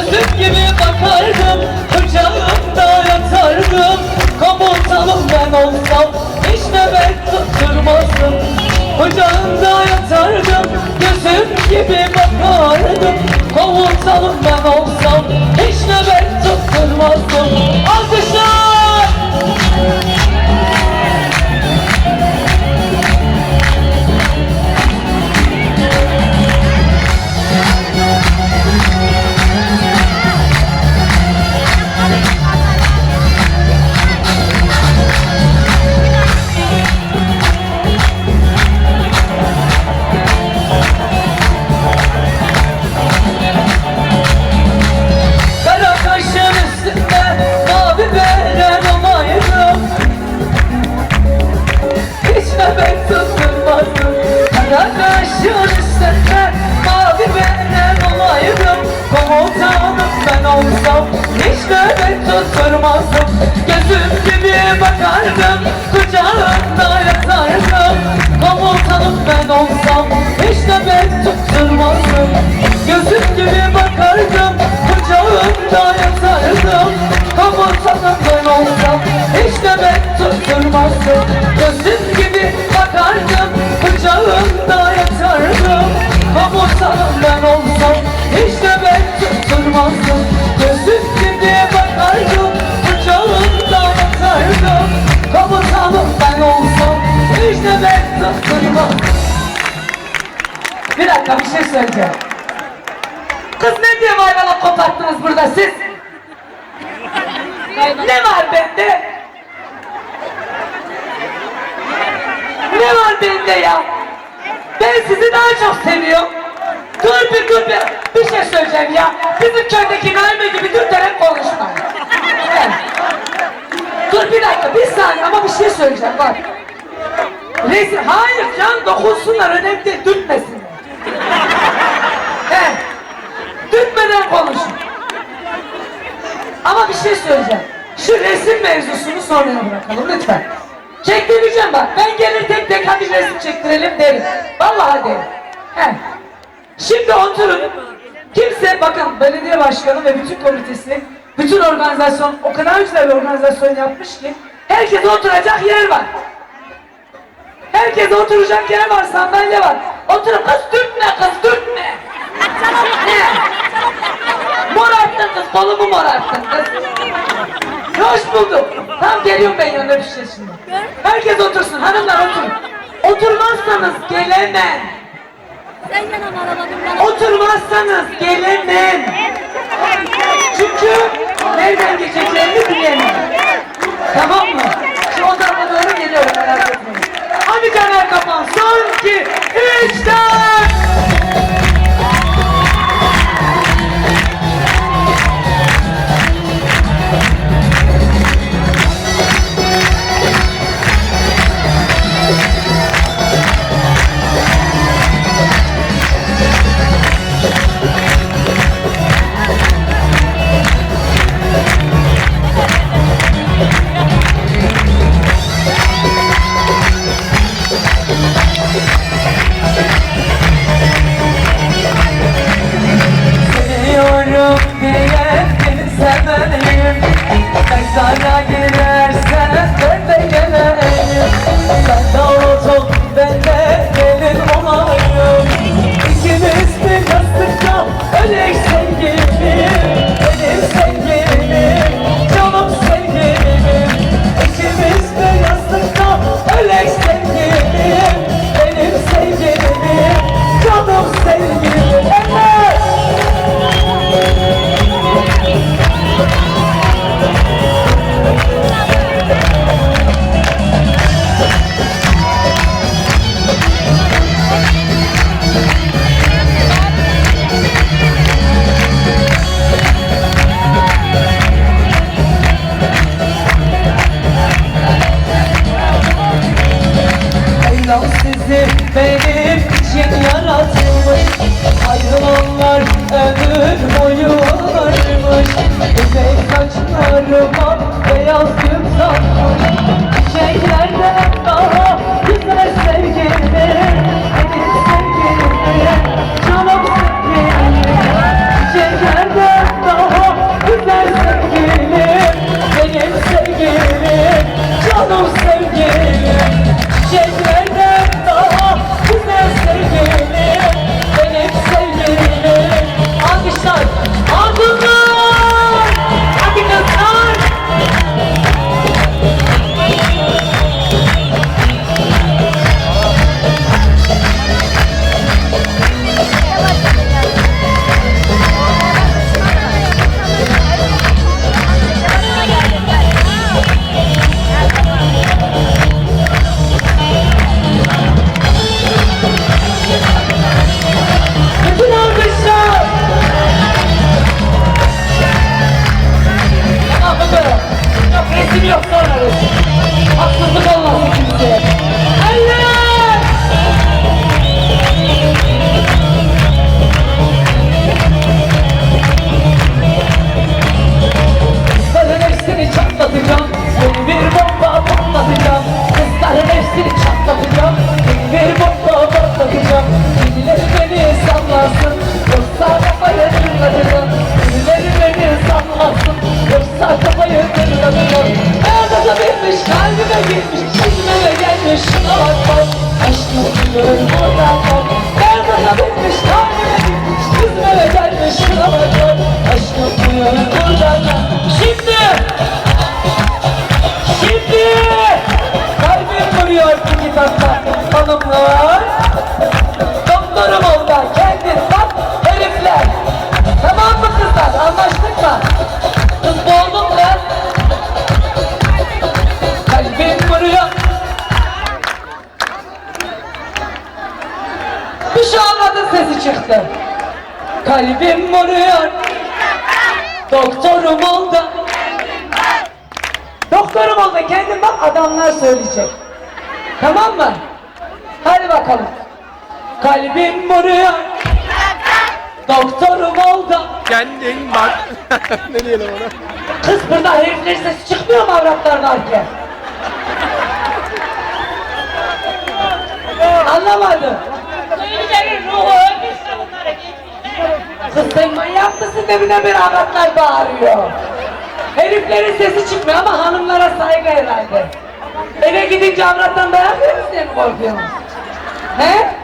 Gözlük gibi bakardım Kucağımda yatardım. Komutanım ben olsam Hiç nöbet tutturmazdım. Kucağımda yatardım Gözüm gibi bakardım. Komutanım ben olsam Hiç nöbet tutturmazdım. Ay! Tutturmazdım Gözüm gibi bakardım. Kucağımda yatardım. Komutanım ben olsam Hiç nöbet tutturmazdım. Gözüm gibi bakardım. Kucağımda yatardım. Komutanım ben olsam Hiç nöbet tutturmazdım. Gözüm gibi bakardım. Kucağımda yatardım. Komutanım ben dakika bir şey söyleyeceğim Kız ne diye hayvanla koparttınız burada siz? Ne var bende? Ne var bende ya? Ben sizi daha çok seviyorum. Bir dur bir, bir şey söyleyeceğim ya. Bizim köydeki Naime gibi dürterek konuşma. Dur bir dakika bir saniye ama bir şey söyleyeceğim bak. Resim, hayır can dokunsunlar önemli değil dürtmesinler. Evet. Dürtmeden konuşun. Ama bir şey söyleyeceğim. Şu resim mevzusunu sonraya bırakalım lütfen. Çektireceğim bak. Ben gelir tek tek hadi resim çektirelim derim. Vallahi derim. He. Şimdi oturun. Kimse bakın belediye başkanı ve bütün komitesi, bütün organizasyon o kadar güzel bir organizasyon yapmış ki herkes oturacak yer var. Herkes oturacak yer var, sandalye var. Oturun kız dürtme kız dürtme. Ne? Morarttın kız, kolumu morarttın kız. Hoş bulduk. Tam geliyorum ben yanına bir şey şimdi. Herkes otursun, hanımlar oturun. Oturmazsanız gelemem. Sen yana arabadın bana. Oturmazsanız gelemem. Çünkü nereden geçeceğimi bilemem. Tamam mı? Şimdi o tarafa doğru geliyorum merak etmeyin. Hadi caner kapan. Son iki, üç, dört. seni çatlatacağım. Beni bomba patlatacağım Birileri beni sallasın Yoksa kafayı tırlatacağım Birileri beni sallasın Yoksa kafayı tırlatacağım Hayata bitmiş kalbime gitmiş Kendime gelmiş. Şuna bakmam Aşkım diyorum ona bak hakikatta hanımlar. Doktorum orada kendin bak herifler. Tamam mı kızlar anlaştık mı? Kız boğuldun lan. Kalbim vuruyor. Bir şey anladın sesi çıktı. Kalbim vuruyor. Doktorum oldu. Doktorum oldu kendim bak adamlar söyleyecek. Tamam mı? Hadi bakalım. Kalbim vuruyor. Doktorum oldu. Kendin bak. ne diyelim ona? Kız burada heriflerin sesi çıkmıyor mu avratlar varken? Anlamadım. Köylülerin ruhu ölmüşse bunlara geçmişler. Kız sen manyak mısın demine bir avratlar bağırıyor. Heriflerin sesi çıkmıyor ama hanımlara saygı herhalde. Eve gidince avrattan dayak yer misin korkuyorsun? He?